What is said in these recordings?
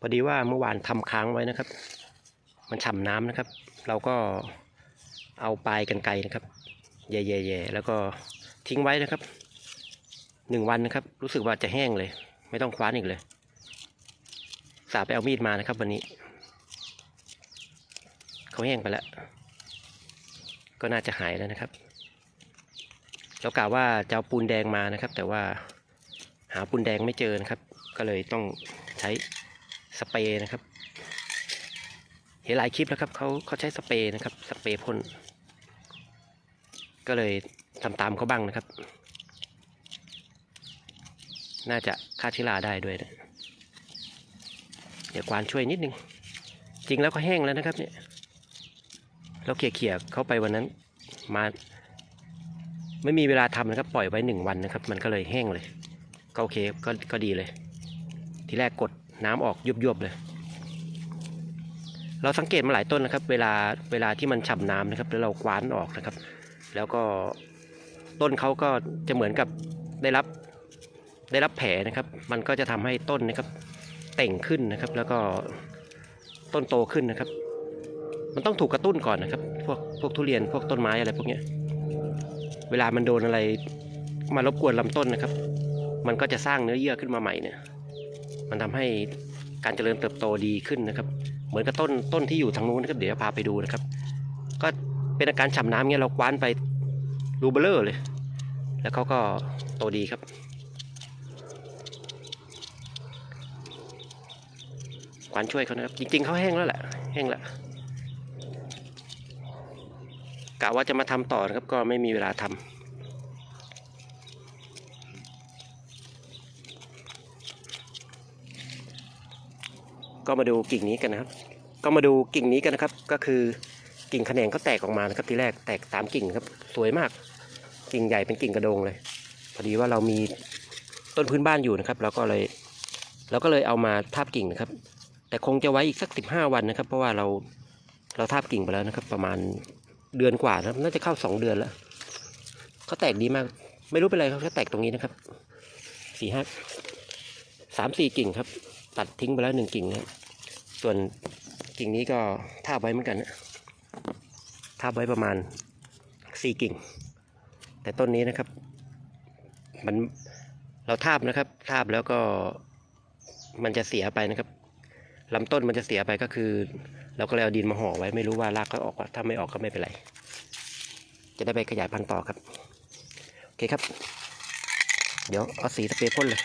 พอดีว่าเมื่อวานทำค้างไว้นะครับ มันฉ่ำน้ำนะครับ เราก็เอาปลายกันไกนะครับแย่ๆๆแล้วก็ทิ้งไว้นะครับหนึ่งวันนะครับ รู้สึกว่าจะแห้งเลย ไม่ต้องคว้านอีกเลย สาไปเอามีดมานะครับ วันนี้เขาแห้งไปแล้ว ก็น่าจะหายแล้วนะครับ เรากล่าวว่าจะเอาปูนแดงมานะครับ แต่ว่าหาปูนแดงไม่เจอนะครับ ก็เลยต้องใช้ สเปรย์นะครับ เห็นหลายคลิปแล้วครับเขาเขาใช้สเปรย์นะครับ สเปรย์พ่น ก็เลยทำตามเขาบ้างนะครับ น่าจะฆ่าเชื้อราได้ด้วยนะเดี๋ยวกวานช่วยนิดนึง จริงแล้วก็แห้งแล้วนะครับเนี่ย เราเขี่ยๆเข้าไปวันนั้นมาไม่มีเวลาทำนะครับ ปล่อยไว้หนึ่งวันนะครับ มันก็เลยแห้งเลย ก็โอเคก็ก็ดีเลย ทีแรกกด น้ำออกยุบๆเลย เราสังเกตมาหลายต้นนะครับ เวลาเวลาที่มันฉ่ำน้ำนะครับ แล้วเรากว้านออกนะครับ แล้วก็ต้นเขาก็จะเหมือนกับได้รับได้รับแผลนะครับ มันก็จะทำให้ต้นนะครับเต่งขึ้นนะครับ แล้วก็ต้นโตขึ้นนะครับ มันต้องถูกกระตุ้นก่อนนะครับ พวกพวกทุเรียนพวกต้นไม้อะไรพวกเนี้ย เวลามันโดนอะไรมารบกวนลำต้นนะครับ มันก็จะสร้างเนื้อเยื่อขึ้นมาใหม่เนี่ย มันทำให้การเจริญเติบโตดีขึ้นนะครับ เหมือนกับต้นต้นที่อยู่ทางนู้นนะครับเดี๋ยวจะพาไปดูนะครับ ก็เป็นอาการฉ่ำน้ำเงี้ยเราคว้านไปรูเบลเลอร์เลย แล้วเขาก็โตดีครับควานช่วยเขานะครับ จริงๆเขาแห้งแล้วแหละแห้งแล้วกะว่าจะมาทำต่อนะครับก็ไม่มีเวลาทำ ก็มาดูกิ่งนี้กันนะครับ ก็มาดูกิ่งนี้กันนะครับ ก็คือกิ่งแขนงก็แตกออกมานะครับทีแรกแตกสามกิ่งครับสวยมาก กิ่งใหญ่เป็นกิ่งกระโดงเลย พอดีว่าเรามีต้นพื้นบ้านอยู่นะครับเราก็เลยเราก็เลยเอามาทาบกิ่งนะครับ แต่คงจะไว้อีกสักสิบห้าวันนะครับ เพราะว่าเราเราทาบกิ่งไปแล้วนะครับ ประมาณเดือนกว่านะครับ น่าจะเข้าสองเดือนแล้วเขาแตกดีมาก ไม่รู้เป็นไรครับแค่แตกตรงนี้นะครับสี่ห้าสามสี่กิ่งครับ ตัดทิ้งไปแล้วหนึ่งกิ่งนะส่วนกิ่งนี้ก็ทาบไว้เหมือนกันนะทาบไว้ประมาณสี่กิ่ง แต่ต้นนี้นะครับ มันเราทาบนะครับ ทาบแล้วก็มันจะเสียไปนะครับลำต้นมันจะเสียไปก็คือ เราก็เลยเอาดินมาห่อไว้ไม่รู้ว่ารากเขาออกว่าถ้าไม่ออกก็ไม่เป็นไร จะได้ไปขยายพันธุ์ต่อครับ โอเคครับ เดี๋ยวเอาสีสเปรย์พ่นเลย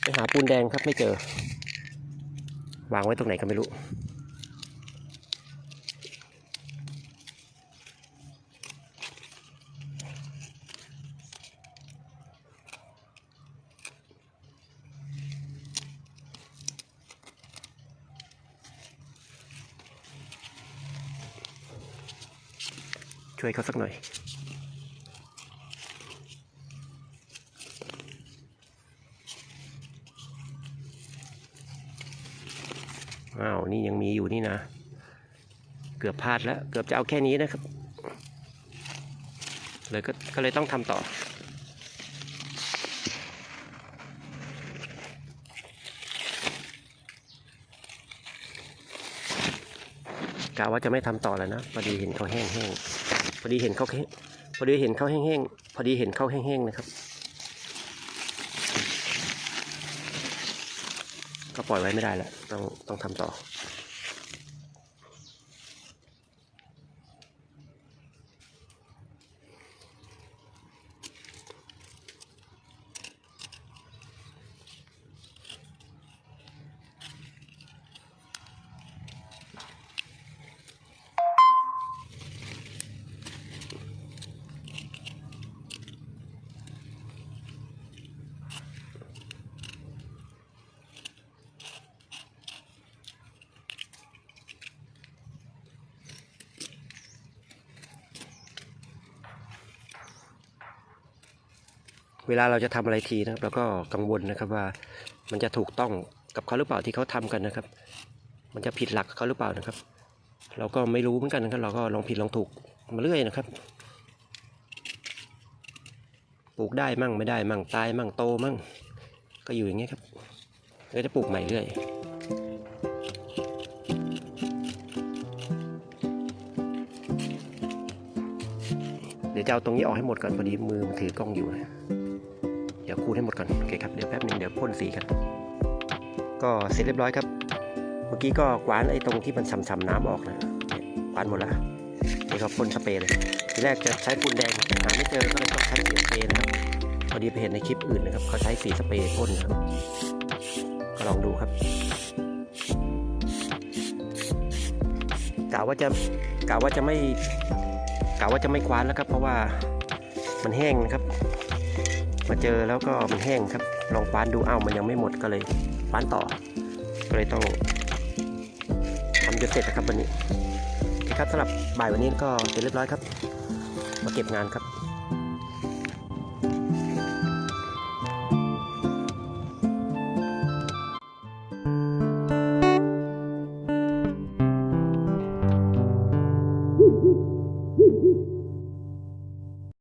ไป หาปูนแดงครับไม่เจอ วางไว้ตรงไหนก็ไม่รู้ ช่วยเขาสักหน่อย อ้าวนี่ยังมีอยู่นี่นะ เกือบพลาดแล้ว เกือบจะเอาแค่นี้นะครับ เลยก็ก็เลยต้องทำต่อกะว่าจะไม่ทำต่อแล้วนะพอดีเห็นเขาแห้งๆพอดีเห็นเขาแห้งพอดีเห็นเขาแห้งๆพอดีเห็นเขาแห้งๆนะครับ ก็ปล่อยไว้ไม่ได้แล้วต้องต้องทำต่อ เวลาเราจะทำอะไรทีนะครับเราก็กังวลนะครับว่ามันจะถูกต้องกับเขาหรือเปล่าที่เขาทำกันนะครับ มันจะผิดหลักกับเขาหรือเปล่านะครับ เราก็ไม่รู้เหมือนกันนะครับ เราก็ลองผิดลองถูกมาเรื่อยนะครับ ปลูกได้มั่งไม่ได้มั่งตายมั่งโตมั่ง ก็อยู่อย่างเงี้ยครับแล้วจะปลูกใหม่เรื่อยเดี๋ยวจะเอาตรงนี้ออกให้หมดก่อนพอดีมือมันถือกล้องอยู่นะ ดี๋ยวคูดให้หมดก่อนโอเคครับเดี๋ยวแป๊บหนึงเดี๋ยวพ่นสีกัน ก็เสร็จเรียบร้อยครับ เมื่อกี้ก็กวานไอ้ตรงที่มันฉ่ำๆน้ำออกนะเนี่ยกวานหมดแล้วนี่ก็พ่นสเปรย์เลยทีแรกจะใช้ปูนแดงหาไม่เจอก็เลยต้องใช้สีสเปรย์นะครับพอดีไปเห็นในคลิปอื่นนะครับเขาใช้สีสเปรย์พ่นนะครับก็ลองดูครับกะว่าจะกะว่าจะไม่กะว่าจะไม่คว้านแล้วครับ เพราะว่ามันแห้งนะครับ มาเจอแล้วก็มันแห้งครับลองคว้านดูอ้าวมันยังไม่หมดก็เลยคว้านต่อ ก็เลยต้องทำจนเสร็จนะครับวันนี้นะครับสำหรับบ่ายวันนี้ก็เสร็จเรียบร้อยครับ มาเก็บงานครับ